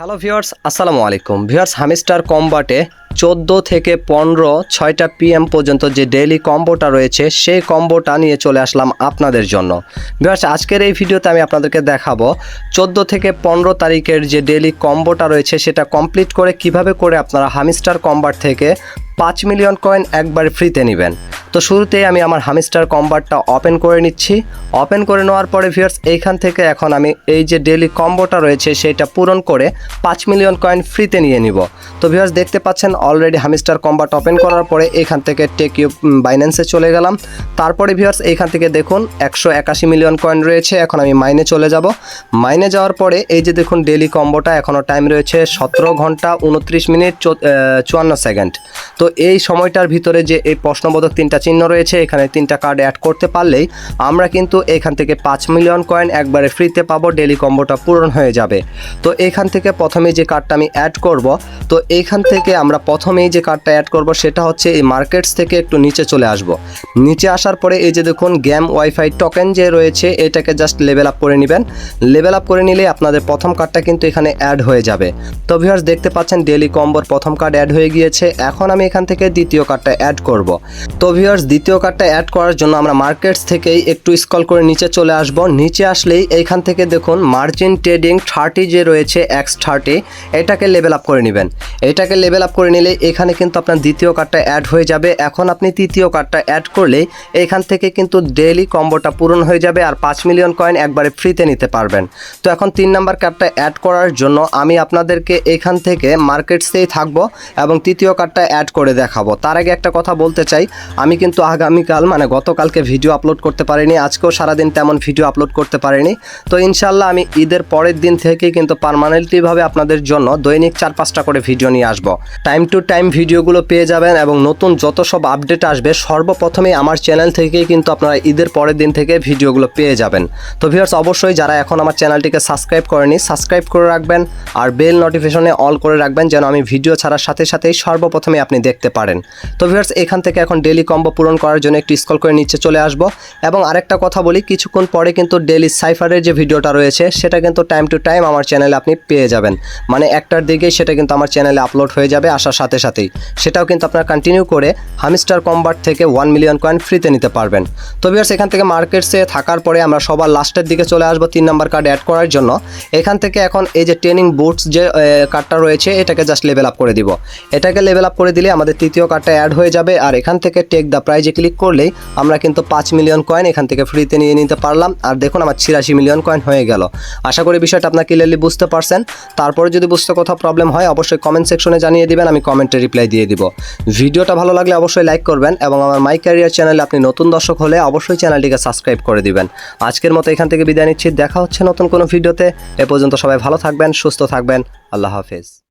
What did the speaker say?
Hello viewers আসসালামু আলাইকুম viewers hamster কম্বাটে চোদ্দ থেকে পনেরো ছয়টা পিএম পর্যন্ত যে ডেইলি কম্বোটা রয়েছে, সেই কম্বোটা নিয়ে চলে আসলাম আপনাদের জন্য। ভিউয়ার্স আজকের এই ভিডিওতে আমি আপনাদেরকে দেখাবো চোদ্দ থেকে পনেরো তারিখের যে ডেইলি কম্বোটা রয়েছে, সেটা কমপ্লিট করে কীভাবে করে আপনারা হামিস্টার কম্বাট থেকে পাঁচ মিলিয়ন কয়েন একবার ফ্রিতে নেবেন। তো শুরুতেই আমি আমার হামিস্টার কম্বারটা ওপেন করে নিচ্ছি। ওপেন করে নেওয়ার পরে ভিউয়ার্স, এইখান থেকে এখন আমি এই যে ডেলি কম্বোটা রয়েছে সেটা পূরণ করে পাঁচ মিলিয়ন কয়েন ফ্রিতে নিয়ে নিব। তো ভিউয়ার্স, দেখতে পাচ্ছেন অলরেডি হামিস্টার কম্বাট ওপেন করার পরে এখান থেকে টেক ইউ বাইন্যান্সে চলে গেলাম। তারপরে ভিউয়ার্স, এইখান থেকে দেখুন একশো একাশি মিলিয়ন কয়েন রয়েছে, এখন আমি মাইনে চলে যাব। মাইনে যাওয়ার পরে এই যে দেখুন ডেলি কম্বোটা, এখনও টাইম রয়েছে সতেরো ঘণ্টা উনত্রিশ মিনিট চুয়ান্ন সেকেন্ড। তো এই সময়টার ভিতরে যে এই প্রশ্নবোধক তিনটা চিহ্ন রয়েছে, এখানে তিনটা কার্ড অ্যাড করতে পারলেই আমরা কিন্তু এখান থেকে পাঁচ মিলিয়ন কয়েন একবারে ফ্রিতে পাবো ডেলি কম্বোটা পূরণ হয়ে যাবে। তো এখান থেকে প্রথমে যে কার্ডটা আমি অ্যাড করব, তো এইখান থেকে আমরা প্রথমেই যে কার্ডটা অ্যাড করব সেটা হচ্ছে এই মার্কেটস থেকে একটু নিচে চলে আসব। নিচে আসার পরে এই যে দেখুন গ্যাম ওয়াইফাই টোকেন যে রয়েছে, এটাকে জাস্ট লেভেল আপ করে নেবেন। লেভেল আপ করে নিলে আপনাদের প্রথম কার্ডটা কিন্তু এখানে অ্যাড হয়ে যাবে। তো ভিউয়ার্স দেখতে পাচ্ছেন ডেলি কম্বোর প্রথম কার্ড অ্যাড হয়ে গিয়েছে। এখন আমি এখান থেকে দ্বিতীয় কার্ডটা অ্যাড করব। তো দ্বিতীয় কার্ডটা অ্যাড করার জন্য আমরা মার্কেটস থেকেই একটু স্কল করে নিচে চলে আসব। নিচে আসলেই এইখান থেকে দেখুন মার্জিন ট্রেডিং থার্টি যে রয়েছে এক্স থার্টি এটাকে লেভেল আপ করে নেবেন। এটাকে লেভেল আপ করে নিলে এখানে কিন্তু আপনার দ্বিতীয় কার্ডটা অ্যাড হয়ে যাবে। এখন আপনি তৃতীয় কার্ডটা অ্যাড করলেই এখান থেকে কিন্তু ডেইলি কম্বোটা পূরণ হয়ে যাবে আর পাঁচ মিলিয়ন কয়েন একবারে ফ্রিতে নিতে পারবেন। তো এখন তিন নাম্বার কার্ডটা অ্যাড করার জন্য আমি আপনাদেরকে এখান থেকে মার্কেটসেই থাকব এবং তৃতীয় কার্ডটা অ্যাড করে দেখাবো। তার আগে একটা কথা বলতে চাই, আমি কিন্তু আগামীকাল মানে গতকালকে ভিডিও আপলোড করতে পারিনি, আজকেও সারাদিন তেমন ভিডিও আপলোড করতে পারিনি। তো ইনশাল্লাহ আমি ঈদের পরের দিন থেকেই কিন্তু পারমানেন্টলিভাবে আপনাদের জন্য দৈনিক চার পাঁচটা করে ভিডিও নিয়ে আসব। টাইম টু টাইম ভিডিওগুলো পেয়ে যাবেন এবং নতুন যত সব আপডেট আসবে, সর্বপ্রথমেই আমার চ্যানেল থেকেই কিন্তু আপনারা ঈদের পরের দিন থেকে ভিডিওগুলো পেয়ে যাবেন। তো ভিউয়ার্স অবশ্যই যারা এখন আমার চ্যানেলটিকে সাবস্ক্রাইব করেনি সাবস্ক্রাইব করে রাখবেন আর বেল নোটিফিকেশনে অল করে রাখবেন যেন আমি ভিডিও ছাড়ার সাথে সাথেই সর্বপ্রথমে আপনি দেখতে পারেন। তো ভিউয়ার্স এখান থেকে এখন ডেলি কম্বো পূরণ করার জন্য একটু স্কল করে নিচে চলে আসব। এবং আরেকটা কথা বলি, কিছুক্ষণ পরে কিন্তু ডেলি সাইফারের যে ভিডিওটা রয়েছে, সেটা কিন্তু টাইম টু টাইম আমার চ্যানেলে আপনি পেয়ে যাবেন। মানে একটার দিকেই সেটা কিন্তু আমার চ্যানেলে আপলোড হয়ে যাবে আসার সাথে সাথেই। সেটাও কিন্তু আপনারা কন্টিনিউ করে হামিস্টার কম্বার্ট থেকে ওয়ান মিলিয়ন কয়েন ফ্রিতে নিতে পারবেন। তো ভিউয়ার্স এখান থেকে মার্কেটসে থাকার পরে আমরা সবার লাস্টের দিকে চলে আসব, তিন নাম্বার কার্ড অ্যাড করার জন্য। এখান থেকে এখন এই যে ট্রেনিং বুটস যে কার্ডটা রয়েছে, এটাকে জাস্ট লেভেল আপ করে দিব। এটাকে লেভেল আপ করে দিলে আমাদের তৃতীয় কার্ডটা অ্যাড হয়ে যাবে, আর এখান থেকে টেক দ্য প্রাইজে ক্লিক করলেই আমরা কিন্তু পাঁচ মিলিয়ন কয়েন এখান থেকে ফ্রিতে নিয়ে নিতে পারলাম। আর দেখুন আমার ছিয়াশি মিলিয়ন কয়েন হয়ে গেল। আশা করি বিষয়টা আপনার ক্লিয়ারলি বুঝতে পারছেন। তারপরে যদি বুঝতে কোথাও প্রবলেম হয়, অবশ্যই কমেন্ট সেকশনে জানিয়ে দিবেন, আমি কমেন্টে রিপ্লাই দিয়ে দিব। ভিডিওটা ভালো লাগলে অবশ্যই লাইক করবেন এবং আমার মাই ক্যারিয়ার চ্যানেলে আপনি নতুন দর্শক হলে অবশ্যই চ্যানেলটিকে সাবস্ক্রাইব করে দিবেন। আজকের মতো এখান থেকে বিদায় নিচ্ছি। দেখা হচ্ছে নতুন কোনো ভিডিওতে। এ পর্যন্ত সবাই ভালো থাকবেন, সুস্থ থাকবেন। আল্লাহ হাফেজ।